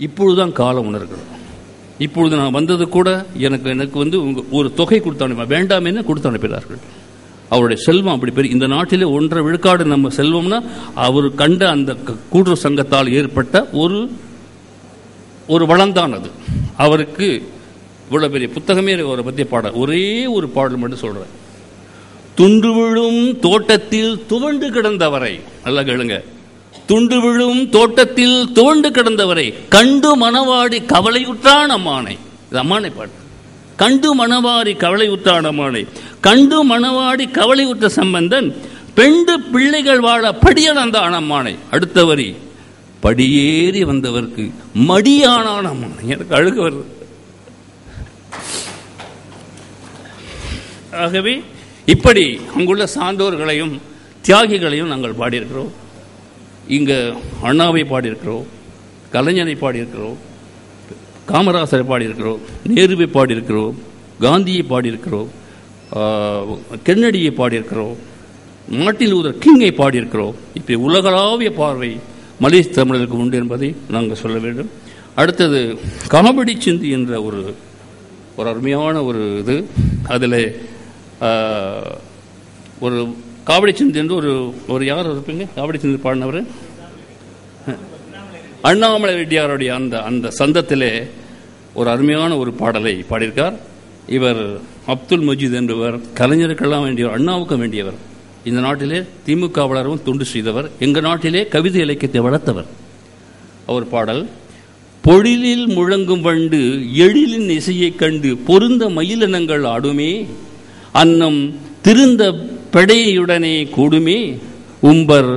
இப்பொழுதுதான் காலம் உணர்கிறோம். இப்பொழுது நான் வந்தது கூட எனக்கு எனக்கு வந்து ஒரு தொகை கொடுத்து அனுப்ப வேண்டாம் என்ன கொடுத்து அனுப்பினார்கள். அவருடைய செல்வம் அப்படி பெரிய இந்த நாட்டிலே ஒன்றரை விழுக்காடு நம்ம செல்வம்னா அவர் கண்ட அந்த கூட்டுறவு சங்கத்தால் ஏற்பட்ட ஒரு ஒரு வளம்தான் அது அவருக்கு இவ்வளவு பெரிய புத்தகமே அவரை பற்றி பாட ஒரே ஒரு பாடல் மட்டும் சொல்றேன். துண்டு விழும் தோட்டத்தில் துவண்டு கிடந்தவரை நல்லா கேளுங்க. துண்டு விழும் தோட்டத்தில் துவண்டு கிடந்தவரை கண்டு மணவாடி கவலையுற்றான் அம்மானை. இது அம்மானை பாட்டு. கண்டு மணவாடி கவலையுற்றான் அம்மானை. கண்டு மணவாடி கவலையுற்ற சம்பந்தன் பெண்டு பிள்ளைகள் வாழ படியளந்தான் அம்மானை. அடுத்த வரி படியேறி வந்தவர்க்கு மடியானான் அம்மானை. எனக்கு அழுக வருது. ஆகவே இப்படி அங்குள்ள சான்றோர்களையும் தியாகிகளையும் நாங்கள் பாடியிருக்கிறோம். இங்கே அண்ணாவை பாடியிருக்கிறோம் கலைஞனை பாடியிருக்கிறோம் காமராசரை பாடியிருக்கிறோம் நேருவை பாடியிருக்கிறோம் காந்தியை பாடியிருக்கிறோம் கென்னடியை பாடியிருக்கிறோம் மார்ட்டின் லூதர் கிங்கை பாடியிருக்கிறோம். இப்படி உலகளாவிய பார்வை மலேசி தமிழருக்கு உண்டு என்பதை நாங்கள் சொல்ல வேண்டும். அடுத்தது காமெடி சிந்தி என்ற ஒரு ஒரு அருமையான ஒரு இது. அதில் ஒரு காவடி என்று ஒரு ஒரு யார் இருப்பீங்க? காவடி பாடினவர்? அண்ணாமலை ரெட்டியாருடைய அந்த அந்த சந்தத்திலே ஒரு அருமையான ஒரு பாடலை பாடியிருக்கார். இவர் அப்துல் மஜீத் என்பவர் கலைஞருக்கெல்லாம் வேண்டியவர் அண்ணாவுக்கும் வேண்டியவர். இந்த நாட்டிலே திமுக வளரவும் தொண்டு செய்தவர். எங்கள் நாட்டிலே கவிதை இலக்கியத்தை வளர்த்தவர். அவர் பாடல் பொழிலில் முழங்கும் வண்டு எழிலின் இசையைக் கண்டு பொருந்த மயிலினங்கள் ஆடுமே அன்னம் திருந்த பெடையுடனே கூடுமே. உம்பர்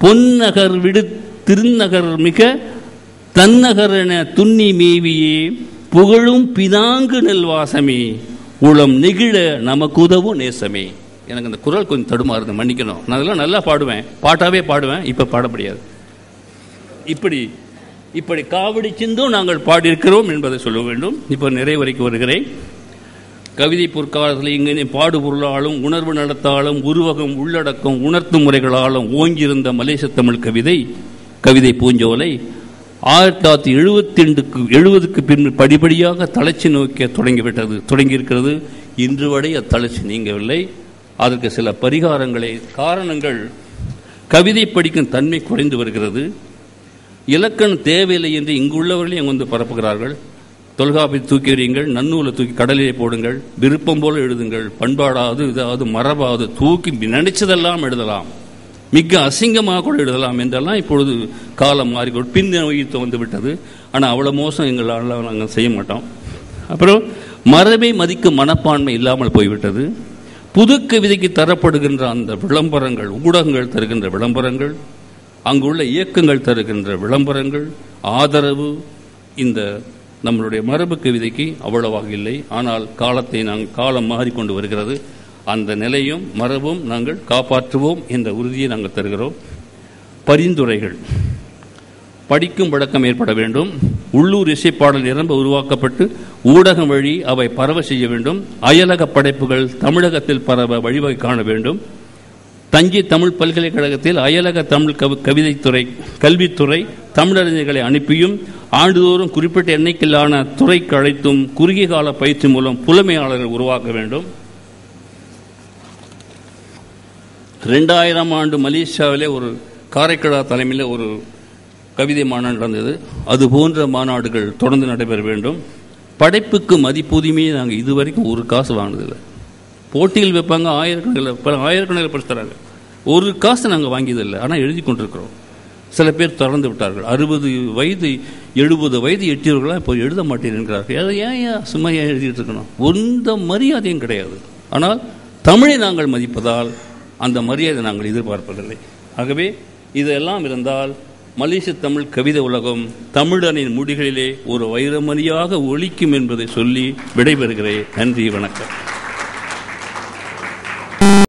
பொன்னகர் விடு திருநகர் மிக தன்னகர் என துன்னி மேவியே. புகழும் பிதாங்கு நெல்வாசமே உளம் நெகிழ நமக்கு உதவும் நேசமே. எனக்கு அந்த குரல் கொஞ்சம் தடுமாறுது மன்னிக்கணும். நான் அதெல்லாம் நல்லா பாடுவேன். பாட்டாவே பாடுவேன் இப்போ பாட முடியாது. இப்படி இப்படி காவடி சிந்தும் நாங்கள் பாடியிருக்கிறோம் என்பதை சொல்ல வேண்டும். இப்போ நிறைவரைக்கு வருகிறேன். கவிதை பொற்காலத்தில் இங்கே பாடுபொருளாலும் உணர்வு நடத்தாலும் உருவகம் உள்ளடக்கம் உணர்த்தும் முறைகளாலும் ஓங்கியிருந்த மலேசிய தமிழ் கவிதை கவிதை பூஞ்சோலை ஆயிரத்தி தொள்ளாயிரத்தி எழுபத்தி ரெண்டுக்கு எழுபதுக்கு பின் படிப்படியாக தளர்ச்சி நோக்க தொடங்கிவிட்டது தொடங்கியிருக்கிறது. இன்று வரை அத்தளர்ச்சி நீங்கவில்லை. அதற்கு சில பரிகாரங்களை காரணங்கள். கவிதை படிக்கும் தன்மை குறைந்து வருகிறது. இலக்கணம் தேவையில்லை என்று இங்குள்ளவர்களே அங்கு வந்து பரப்புகிறார்கள். தொல்காப்பை தூக்கி எறியுங்கள் நன்னூலை தூக்கி கடலிலே போடுங்கள் விருப்பம் போல எழுதுங்கள் பண்பாடாவது இதாவது மரபாவது தூக்கி நினைச்சதெல்லாம் எழுதலாம். மிக அசிங்கமாக கூட எழுதலாம் என்றெல்லாம் இப்பொழுது காலம் மாறிக்கொண்டு பின் வந்து விட்டது. ஆனால் அவ்வளோ மோசம் எங்களால் நாங்கள் செய்ய மாட்டோம். அப்புறம் மரபை மதிக்கும் மனப்பான்மை இல்லாமல் போய்விட்டது. புது கவிதைக்கு தரப்படுகின்ற அந்த விளம்பரங்கள் ஊடகங்கள் தருகின்ற விளம்பரங்கள் அங்குள்ள இயக்கங்கள் தருகின்ற விளம்பரங்கள் ஆதரவு இந்த நம்மளுடைய மரபு கவிதைக்கு அவ்வளவாக இல்லை. ஆனால் காலத்தை நாங்கள் காலம் மாறிக்கொண்டு வருகிறது. அந்த நிலையும் மரபும் நாங்கள் காப்பாற்றுவோம் என்ற உறுதியை நாங்கள் தருகிறோம். பரிந்துரைகள். படிக்கும் வழக்கம் ஏற்பட வேண்டும். உள்ளூர் இசைப்பாடல் நிரம்ப உருவாக்கப்பட்டு ஊடகம் வழி அவை பரவ செய்ய வேண்டும். அயலக படைப்புகள் தமிழகத்தில் பரவ வழிவகை காண வேண்டும். தஞ்சை தமிழ் பல்கலைக்கழகத்தில் அயலக தமிழ் கவி கவிதைத்துறை கல்வித்துறை தமிழறிஞர்களை அனுப்பியும் ஆண்டுதோறும் குறிப்பிட்ட எண்ணிக்கையிலான துறைக்கு அழைத்தும் குறுகிய கால பயிற்சி மூலம் புலமையாளர்கள் உருவாக்க வேண்டும். ரெண்டாயிரம் ஆண்டு மலேசியாவிலே ஒரு காரைக்கடா தலைமையில் ஒரு கவிதை மாநாடு நடந்தது. அது போன்ற மாநாடுகள் தொடர்ந்து நடைபெற வேண்டும். படைப்புக்கு மதிப்புரிமையை நாங்கள் இதுவரைக்கும் ஒரு காசு வாங்கினதில்லை. போட்டியில் வைப்பாங்க ஆயிரக்கணக்கில் பல ஆயிரக்கணக்கில் படிச்சு தராங்க. ஒரு காசு நாங்கள் வாங்கியதில்லை. ஆனால் எழுதி கொண்டிருக்கிறோம். சில பேர் திறந்து விட்டார்கள். அறுபது வயது எழுபது வயது எட்டியவர்களாம் இப்போ எழுத மாட்டேன் என்கிறார்கள். அதை ஏன் ஏன் சும்மா ஏன் எழுதிட்டு இருக்கணும்? எந்த மரியாதையும் கிடையாது. ஆனால் தமிழை நாங்கள் மதிப்பதால் அந்த மரியாதை நாங்கள் எதிர்பார்ப்பதில்லை. ஆகவே இதெல்லாம் இருந்தால் மலேசிய தமிழ் கவிதை உலகம் தமிழனின் முடிகளிலே ஒரு வைரமணியாக ஒழிக்கும் என்பதை சொல்லி விடைபெறுகிறேன். நன்றி வணக்கம்.